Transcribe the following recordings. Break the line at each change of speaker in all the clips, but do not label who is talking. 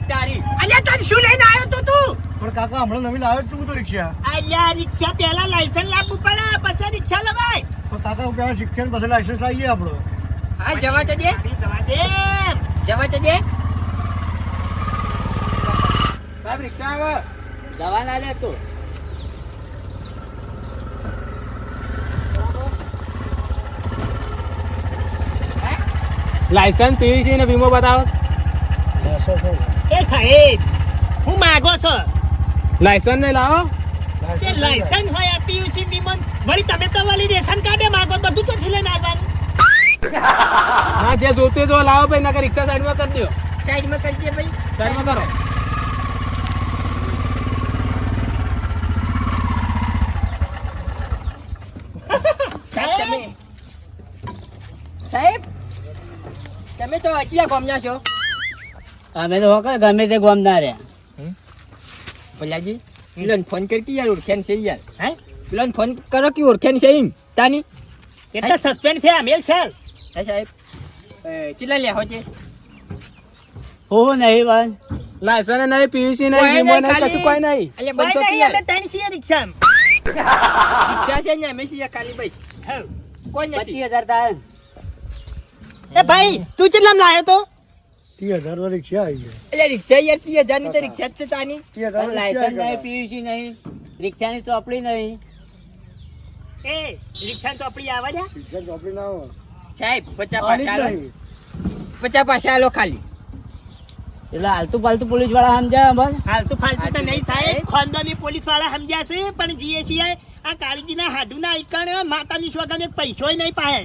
અલ્યા તારી. અલ્યા તારી શું લઈને આવ્યો તો તું?
પણ કાકા હમણાં નવી લાવ્યો છું તો રિક્ષા.
અલ્યા રિક્ષા પહેલા લાયસન્સ લાવવું પડે પછી રિક્ષા લવાય.
પણ કાકા હું પહેલા શિક્ષણ પછી લાયસન્સ લાવીએ આપણો
હા જવા તો દે. જવા દે. જવા તો દે.
સાહેબ રિક્ષા આવે. દવા ના લે તું. લાયસન્સ પીવીસી ને વીમો બતાવો.
એ સાહેબ હું માગો છો.
લાયસન્સ ને લાવો?
કે લાયસન્સ હોય આ પીયુસી વિમન. વળી તમે તો વાલી રેશન કાર્ડે માગો બધું તો થી લઈને આવવાનું?
હા જે જોતે તો લાવો ભાઈ નકર રિક્ષા સાઈડમાં કરી દો
સાઈડમાં કરજે ભાઈ.
સાઈડમાં કરો.
સાહેબ તમે સાહેબ તમે તો અચિયા ગામના છો.
અમે તો હોકે ગમે તે ગોમના રે
ભલાજી પેલોને ફોન કર કે યાર ઓળખ્યાન છે યાર. હે? પેલોને ફોન કરો કે ઓળખ્યાન છે એમ તાની?
તો સસ્પેન્ડ થયા મેલ છે.
હે સાહેબ. કેટલા લે છે
હો નહીં બસ
ના
કોઈ
નહીં પીયુસી
નહીં, ખાલી-
કશું કોઈ નહીં.
અલ્યા
કોઈ
બંધો
નહીં, અમે ત્રણ છીએ રિક્ષામાં.
રિક્ષા છે ને મેસી ખાલી બસ. કોઈ નથી.
પચીસ હજાર થાય
એ ભાઈ તું કેટલામ લાયો તો?
ત્રીસ હજાર વાળી રિક્ષા આવી ગઈ
એટલે રિક્ષા યાર ત્રીસ હજારની તો રિક્ષા જ છે તાની.
ત્રીસ
લાયસન્સ નહીં પીયુસી નહીં. રિક્ષાની ચોપડી નહીં.
એ રિક્ષા ચોપડી
રિક્ષા ચોપડી ના આવે
સાહેબ પચાસ
આની
પાછા
જ
આલો.
નહીં.
પચાસ પાછા આલો ખાલી.
એટલે હાલતુ ફાલતુ પોલીસવાળા સમજ્યા બસ?
હાલતું ફાલતું તો નહીં સાહેબ. ખોંદોની પોલીસવાળા સમજ્યા છે પણ જીએસી આ કાળજીના હાડુના ઈકણ માતાની સોગંદ એક પૈસોય નહીં પાહે.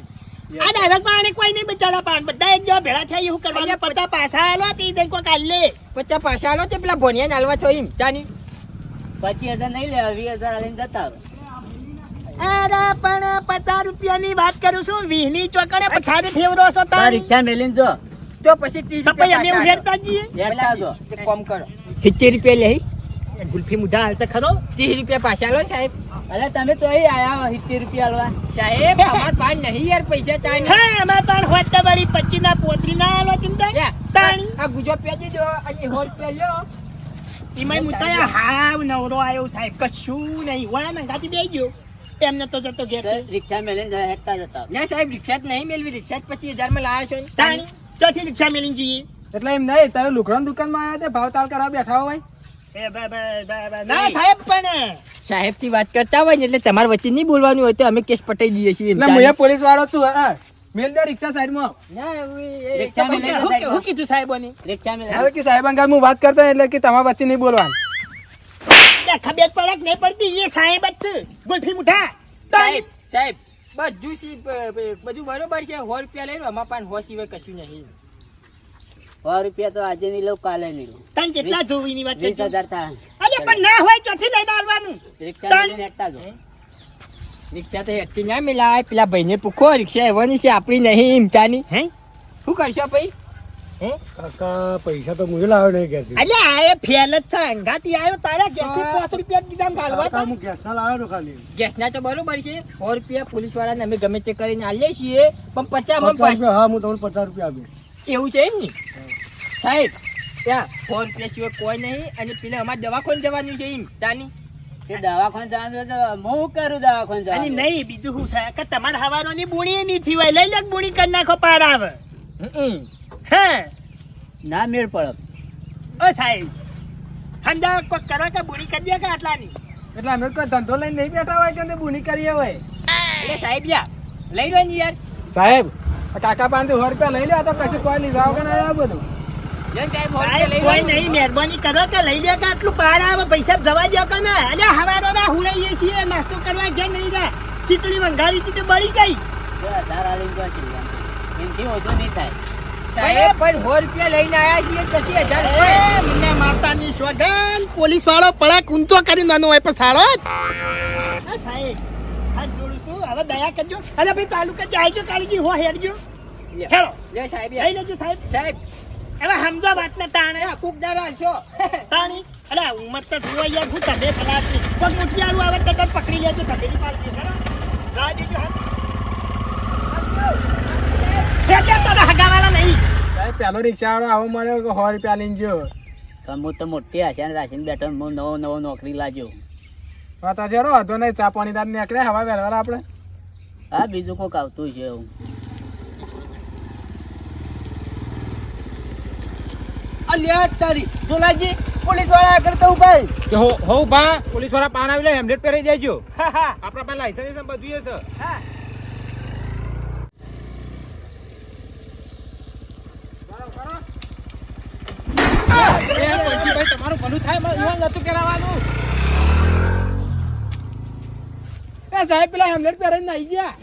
આ ડાયરેક્ટ પાણે કોઈ નહીં બચારા પાણ બધા એક જો ભેળા થાય એવું કરવાનું પતા પાછા આલો તે દઈ કોઈ કાલ લે
પચાસ પાછા આલો તે પેલા ભોનિયા નાલવા છો એમ તાની
પચીસ હજાર નહીં લે વીસ હજાર લઈને જતા
અરે પણ પચાસ રૂપિયાની વાત કરું છું વીહની ચોકડે પથારી ફેવરો છો તાર.
રિક્ષા મેલીને જો.
તો પછી ત્રીસ
રૂપિયા અમે ઉહેરતા જઈએ.
હેઠતા જો.
એક કામ કરો. સિત્તેર રૂપિયા લે
એ ગુલ્ફી મુઢા હાલતા ખરો?
ત્રીસ રૂપિયા પાછા લો સાહેબ.
અરે તમે તો આયા સિત્તેર રૂપિયા લો.
સાહેબ અમાર પાસે નહીં યાર પૈસા તાની.
હા અમે પણ તો વળી પચી ના પોતરી ના આલો
યા,
તાણી
આ ગુજો પેજી જો અને હોર પેલો
ઈમાય મુતાયા હાવ નવરો આવ્યો સાહેબ કશું નહીં. વાળા નંગાથી બે ગયો. એમને તો જતો ઘેર.
રિક્ષા મેલીને જાય જતા.
ના સાહેબ રિક્ષા જ નહીં મેળવી રિક્ષા જ પચીસ હજારમાં લાવ્યો છો. ને.
તાણી ચોથી રિક્ષા મેલીને જઈએ.
એટલે એમ નહીં તારે લુકડાની દુકાનમાં આવ્યા તે ભાવ તાલ કરવા બેઠા હોય.
ના સાહેબ પણ
સાહેબથી વાત કરતા હોય ને એટલે તમારે વચ્ચે નહીં બોલવાનું હોય તો અમે કેસ પટાઈ દઈએ છીએ.
હું પોલીસ વાળો છું હા. મેલ દે રિક્ષા સાઈડમાં.
ના, હવે
રિક્ષા
તો હું-
હું કે- હું કીધું સાહેબોને
રિક્ષા મેલે
હવે કે સાહેબ હું વાત કરતા એટલે કે તમારા વચ્ચે નહીં બોલવાનું.
ખબર પડક નહીં પડતી એ સાહેબ જ છે. ગુલ્ફી મુઠા
સાહેબ સાહેબ બધું બધું બરોબર છે. સો રૂપિયા લઈ લો અમારા પાસે સો સિવાય કશું નહીં.
સો રૂપિયા તો આજે નહીં લઉં કાલે નહીં લઉં.
તને કેટલા જોવીની વાત
વીસ હજાર થાય
અરે પણ ના હોય ચોથી લઈને આવવાનું.
રિક્ષા લઈને હેઠતા જો.
રિક્ષા તો હેઠતી ના મિલાય. પેલા ભાઈને પૂછો રિક્ષા એવાની છે આપણી નહીં ઈમતાની.
હે?
શું કરશો ભાઈ?
કાકા પૈસા તો મુજે લાવ્યો નહીં ક્યાંથી
અલ્યા આ ફેલ જ છે. અંગાથી આવ્યો તારા ઘેરથી પાંચ રૂપિયા જ દીધા ને તા.
હું ગેસના લાવ્યો તો ખાલી.
ગેસના તો બરોબર છે. સો રૂપિયા પોલીસ વાળાને અમે ગમે તે કરીને આલીએ છીએ. પણ પચાસ
હા હું તમને પચાસ રૂપિયા આપીશ.
એવું છે એમ ને? સાહેબ ત્યાં ફોન પે સિવાય કોઈ નહીં અને પેલા અમારે દવાખાને જવાનું છે એમ. તાની?
તે દવાખાને જવાનું તો હું કરું દવાખાને
અને
જવાનું
નહીં બીજું શું સાહેબ કે તમારા હવારોની બુણી નહીં થી હોય. લઈ લે બુણી કરી નાખો પાર આવે. હે?
ના મેળ પડે.
ઓ સાહેબ હંદા કોઈ કરો કે બુણી કરી દે કે આટલાની?
એટલે અમે કોઈ ધંધો લઈને નહીં બેઠા હોય કે બુણી કરીએ હોય?
એટલે સાહેબ યાર લઈ લો ને યાર.
સાહેબ કાકા પાંચ સો રૂપિયા લઈ લો તો કશું કોઈ લીધા વગર આવ્યા બધું.
કોઈ નહીં મહેરબાની કરો કે લઈ લે કે આટલું પાર આવે પૈસા જવા દો કે ના? અલ્યા હવારો ના હુલાઈએ છીએ નાસ્તો કરવા ગયા નહીં રહ્યા. ખીચડી હતી તો બળી ગઈ.
ઓછું નહીં થાય.
સાહેબ પણ સો રૂપિયા લઈને આયા છીએ પચીસ હજાર
મને માતાની સોગન પોલીસ વાળો પડા કુંતો કરી નાનો હોય પણ સાળો સાહેબ. હાથ જોડું હવે દયા કરજો. અરે ભાઈ તાલુકા જાય કાળજી હો હેડજો.
હેલો
હેડો.
લે સાહેબ
લઈ લેજો સાહેબ.
સાહેબ
હવે સમજો વાત ને તાણે.
ખૂબ કૂક દાડા છો.
તાણી. અરે ઉંમર તો જુઓ યાર હું તબે ખલાસ. છું પણ મુઠી આલું આવે તો તને પકડી લેજો તબેલી પાડતી સર જા દેજો હાથ.
પેલો રિક્ષા વાળો આવો મળ્યો કે સો રૂપિયા લઈને
જો હું તો મોટી આશા રાખીને બેઠો ને હું નવો નવો નોકરી લાજો
હા તો ચલો હતો નહીં ચા પાણી દાદ નીકળે હવા વેરવાર આપણે.
હા બીજું કોક આવતું છે એવું.
અલ્યા તારી જોલાજી પોલીસવાળા આગળ તો ભાઈ
કે હો હો ભા પોલીસવાળા પાન આવી લે હેમલેટ પહેરી દેજો. આપણા પાસે લાયસન્સ બધું છે. તમારું ભલું થાય નતું કરાવવાનું એ સાહેબ પેલા હેમલેટ પહેરીને આવી ગયા.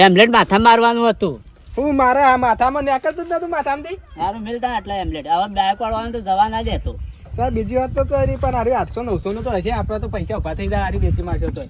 હેમલેટ માથા મારવાનું હતું.
હું મારા આ માથામાં નેકળતો જ નતું માથામાંથી.
સારું મિલતા આટલા હેમલેટ હવે ડાયક વાળવાનો તો જવા ના દેતો
સર બીજી વાત તો તો પણ હારી આઠસો નવસો નું તો હશે. આપણે તો પૈસા ઊભા થઈ જાય હારી બેસી મારશો તો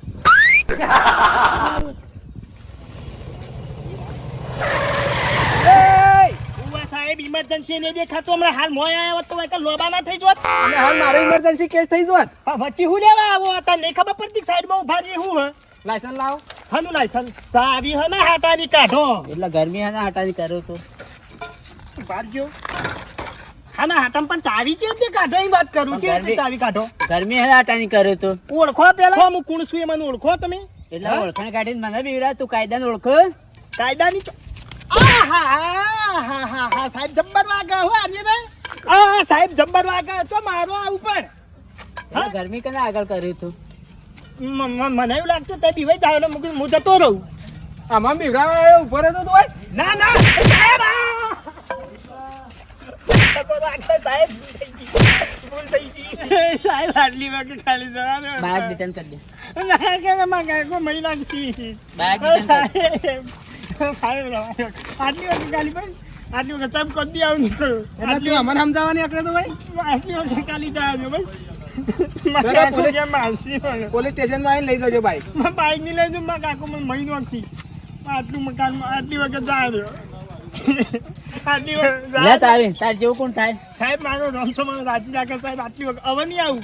સાહેબ ઇમરજન્સી ને દેખાતું. હમણાં હાલ મોય આવ્યો તો એક લોબા ના થઈ જોત.
અને હાલ મારે ઇમરજન્સી કેસ થઈ જોત.
વચ્ચે હું લેવા આવો હતા? નહીં ખબર પડતી સાઈડમાં ઊભા રહી હું હે?
લાયસન્સ લાવો.
હનું લાયસન્સ ચાવી હે ને હાટાની કાઢો.
એટલે ગરમી હે ને હટાવી કર્યો તો.
પાડજો હા ના હાટામાં પણ ચાવી છે તે કાઢો એ વાત કરું છે
ગરમી-
ચાવી કાઢો.
ગરમી હે હટાવી કરો તો.
ઓળખો પેલા? હું કોણ છું એ મને ઓળખો તમે?
એટલે ઓળખાણ કાઢીને મને બીવરા તું કાયદાને ઓળખો.
કાયદાની આહા હા હા હા હા હા સાહેબ જબ્બર વાગા હો આજે તો આ સાહેબ જબ્બર વાગા તો મારો આ ઉપર.
ગરમી કને આગળ કર્યું તું?
મને એવું લાગતું તે બીવાઈ જાય એટલે મૂકી હું જતો રહું.
આમાં બીવરા ઊભો રહેતો તો હોય?
ના ના. સાહેબ આટલી વખત ખાલી જવાનું
બાઇક રિટર્ન કરી દે.
ના કે માં કાકો મહી લાગશી.
બાઇક રિટર્ન
સાહેબ આટલી વખત ખાલી પણ આટલી વખત સાહેબ કરી દી આવું નીકળ્યું આટલી
અમને સમજાવવાની આકડે તો ભાઈ.
આટલી વખત ખાલી જવાનું ભાઈ
પોલીસ- સ્ટેશનમાં આવીને લઈ જજો
બાઈકમાં બાઈકની લઈ જઉં માં કાકો મને મહી નાખશી આટલું મકાન આટલી વખત જાય રહ્યો. આટલી વખત
લે
જાય.
તારી તાર જેવું કોણ થાય?
સાહેબ મારો રમતો મને રાજી રાખે સાહેબ આટલી વખત હવે નહીં આવું.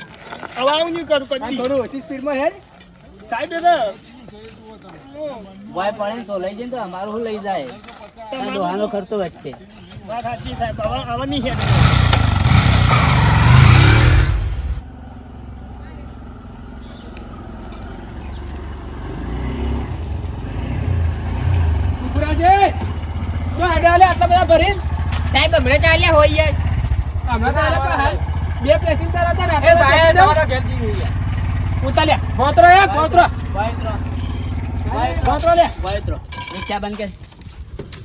હવે આવું નહીં કરું કદી
થોડું ઓછી સ્પીડમાં હેડ
સાહેબ એટલે
ભાઈ પડે તો લઈ જઈને તો અમારું લઈ જાય? ડોહાનો ખર્ચો વચ્ચે
વાત સાચી સાહેબ. હવે હવે નહીં હેડ
આલે આટલા બધા ભરીને?
સાહેબ હમણાં ચાલ્યા હોય યાર.
હમણાં પણ હાલ. બે પેસેન્જર હતા ને એ
સાહેબ,
તમારા ઘેર જઈ રહ્યા. ઉતાર્યા ફોતરો એ ફોતરો ફોતરો લે.
વયત્રો. રિક્ષા બંધ કે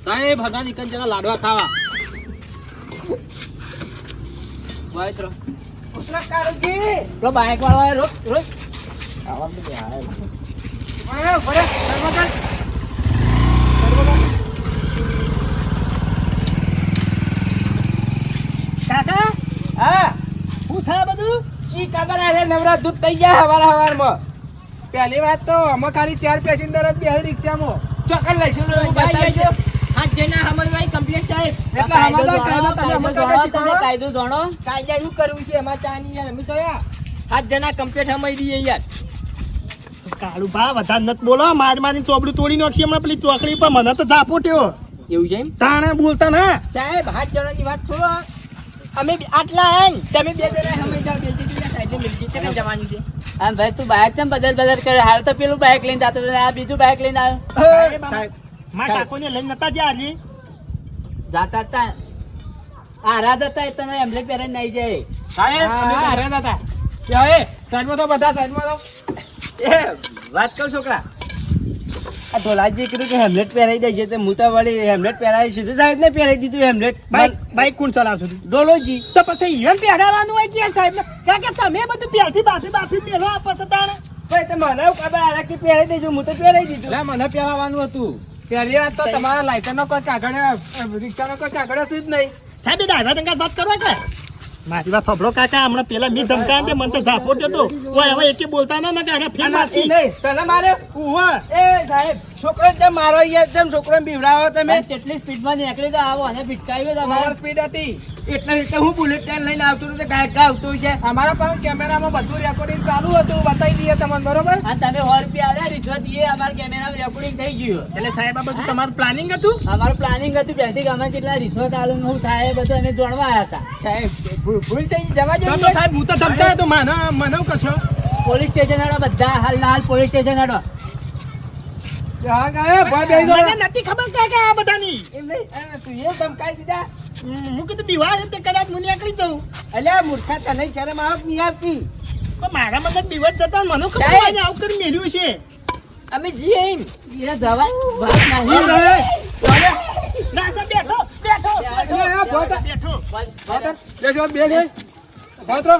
સાહેબ હગા નીકળ જરા લાડવા ખાવા.
વયત્રો.
ઉતરા કારુજી
પેલો બાઈક વાળો આયો, રોક રોક
આયો ભરે સર્વ કર
કાકા?
હા.
શું છે બધું?
શી ખબર આ નવરા દૂધ થઈ જાય હવાર હવારમાં. પહેલી વાત તો અમે ખાલી ચાર પેસેન્જર જ બેહી રિક્ષામાં. ચોકર લઈશું
કમ્પ્લીટ સાહેબ.
એટલે કાયદો તમે કાયદો
જાણો
કાયદા શું કરવું છે? એમાં ચાની યાર અમે તો યાર હાથ જણા કમ્પ્લીટ હમાઈ દઈએ યાર.
કાળુ ભા વધારે નત બોલો. માર મારી ચોપડું તોડી નાખી હમણાં પેલી ચોકડી પર મને તો ઝાપો ટેવો.
એવું છે
તાણે બોલતા ના.
સાહેબ હાથ જણાની વાત છોડો. અમે બી આટલા હે તમે બે બે જગ્યા સાઈડે મિલકી છે જવાનું છે.
હા ભાઈ તું બાઇક કેમ બદલ બદલ કરે? હાલ તો પેલું બાઇક લઈને જતો હતો આ બીજું બાઇક લઈને આવ્યો.
સાહેબ મારા કાકોને લઈને નતા જ્યાં હજી
જાતા હતા આ હતા તને એમ્બ્લેટ પહેરીને નહીં જાય.
હા, હા, અરે કે હવે, સાઈડમાં તો બધા સાઈડમાં તો.
વાત કર છોકરા. આ ધોલાજી કીધું કે હેમલેટ પહેરાઈ દે છે તે મુતાવાળી વળી હેમલેટ પહેરાવી સીધું સાહેબ ને પહેરાવી દીધું હેમલેટ.
બાઈક બાઈક કોણ ચલાવશો તું
ડોલોજી.
તો પછી ઈવન પહેરાવાનું હોય કે સાહેબ ને કારણ કે તમે બધું પહેરથી બાફી બાફી પહેરો આપસ તાણે.
ભાઈ તો મને ખબર કે પહેરાઈ દેજો હું તો પહેરાવી દીધું.
મને પહેરાવાનું હતું. પહેલી વાત તો તમારા લાયસન્સનો કોઈ કાગળ રિક્ષા નો કોઈ કાગળ હશે જ નહીં.
સાહેબ ડાયવર તંગા વાત કરો કે? મારી. વાત સાંભળો કાકા હમણાં પેલા મી ધમકાયા ને મને તો ઝાપો દેતો ઓય હવે એકે બોલતા ના કાકા ફેર
નાથી નહીં તને મારે
ઉવા
એ સાહેબ
છોકરો જેમ મારો યાર જેમ છોકરો બીવડાવો તમે.
તમે કેટલી સ્પીડમાં નીકળી તો આવો અને ભીટકાવી તમારે.
સ્પીડ હતી. એટલે રીતે હું બુલેટ ટ્રેન લઈને આવતો હતો તો ગાયક આવતો છે. અમારા પાસે કેમેરામાં બધું રેકોર્ડિંગ ચાલુ હતું બતાવી દઈએ તમને બરોબર?
અને તમે સો રૂપિયા આવ્યા રિશ્વત દઈએ અમારા કેમેરામાં રેકોર્ડિંગ થઈ ગયું.
એટલે સાહેબ આ બધું તમારું પ્લાનિંગ હતું?
અમારું પ્લાનિંગ હતું પહેલથી કે અમે કેટલા રિશ્વત આલું હું થાય એ બધું અમે જાણવા આવ્યા હતા.
સાહેબ ભૂલ થઈ ગઈ, જવા
તો
જેવું
સાહેબ હું તો ધમતા હતો મને મને કશો.
પોલીસ સ્ટેશન વાળા બધા હાલ હાલ પોલીસ સ્ટેશન હાડો.
હા, ગાયક, ભોય બેહી.
મને નથી ખબર કે આ બધાની.
એમ નહીં, તું એ ધમકાઈ દીધા.
હું કીધું બીવા છે તે કદાચ હું નીકળી જઉં.
અલ્યા મૂર્ખા તને શરમ આવત નહીં આવતી.
પણ મારા મગજ દિવસ જતા મને ખબર. આજે આવું કરી મેલ્યું છે.
અમે જઈએ એમ.
એ દવા વાત નહીં.
ના સાહેબ બેઠો બેઠો. બેઠો
બેઠો. બેઠો. બેઠો.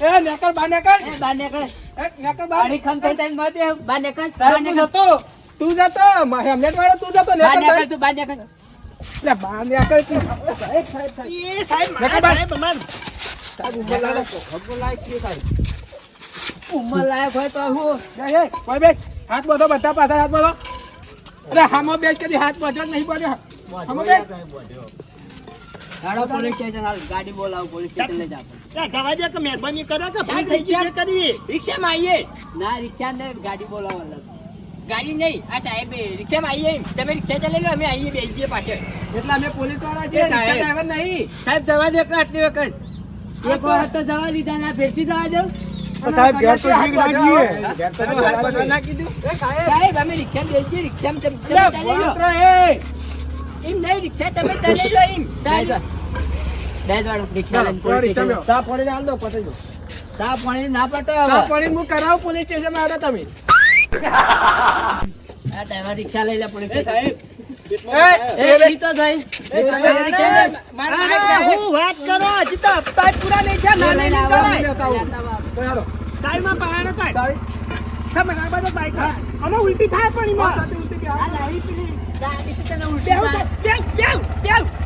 એ, નેકળ, બા નેકળ. બા.
નીકળ.
તું જતો. હેમલેટ વાળો તું જતો.
તું નીકળ.
એટલે નેકળ.
એ સાહેબ મારા સાહેબ અમાર.
ઉંમર લાયક
હોય. તો હું.
કોઈ બે. હાથ બધો બધા પાછળ હાથ બધો. અરે હામો બે કરી હાથ બધો નહીં બધો હામો બેસ.
હાડો પોલીસ સ્ટેશન હાલ ગાડી બોલાવો પોલીસ સ્ટેશન લઈ જાઓ.
જવા દે કે મહેરબાની કરો કે
સાહેબ,
ભૂલ થઈ ગઈ છે
રિક્ષામાં આવીએ.
ના રિક્ષા ને ગાડી બોલાવો
ગાડી નહીં. આ સાહેબ રિક્ષામાં આવીએ. તમે રિક્ષા ચલાવી લો અમે આવીએ બેસીએ પાછળ.
એટલે અમે પોલીસવાળા
એ
છીએ
સાહેબ.
રિક્ષા ડ્રાઈવર નહીં. સાહેબ જવા દે કે આટલી વખત?
એક વખત તો જવા દીધા ના ફેરથી જવા દો.
સાહેબ ઘેર તો ઠીક લાગી ઘેર તો
હાથ સાહેબ
અમે રિક્ષામાં બેસીએ રિક્ષામાં ચલાવી લો. એમ નહીં રિક્ષા તમે ચલાવી લો એમ.
દહેજ વાળો. રિક્ષા લઈને પોલીસ
રિક્ષા
સ્ટેશન
ચા પાણી હાલ દો પતાઈ દો.
ચા પાણી ના પટો
ચા પાણી હું કરાવ પોલીસ સ્ટેશનમાં આવ્યા તમે.
આ ડ્રાઈવર રિક્ષા લઈ લે પોલીસ
સાહેબ.
હું વાત કરો હજી તો હપ્તા પૂરા નહીં થયા હતા. બધા બાઈક અમે ઉલટી થાય પણ એમાં.
સાથે ઉલટી ગયા.
આ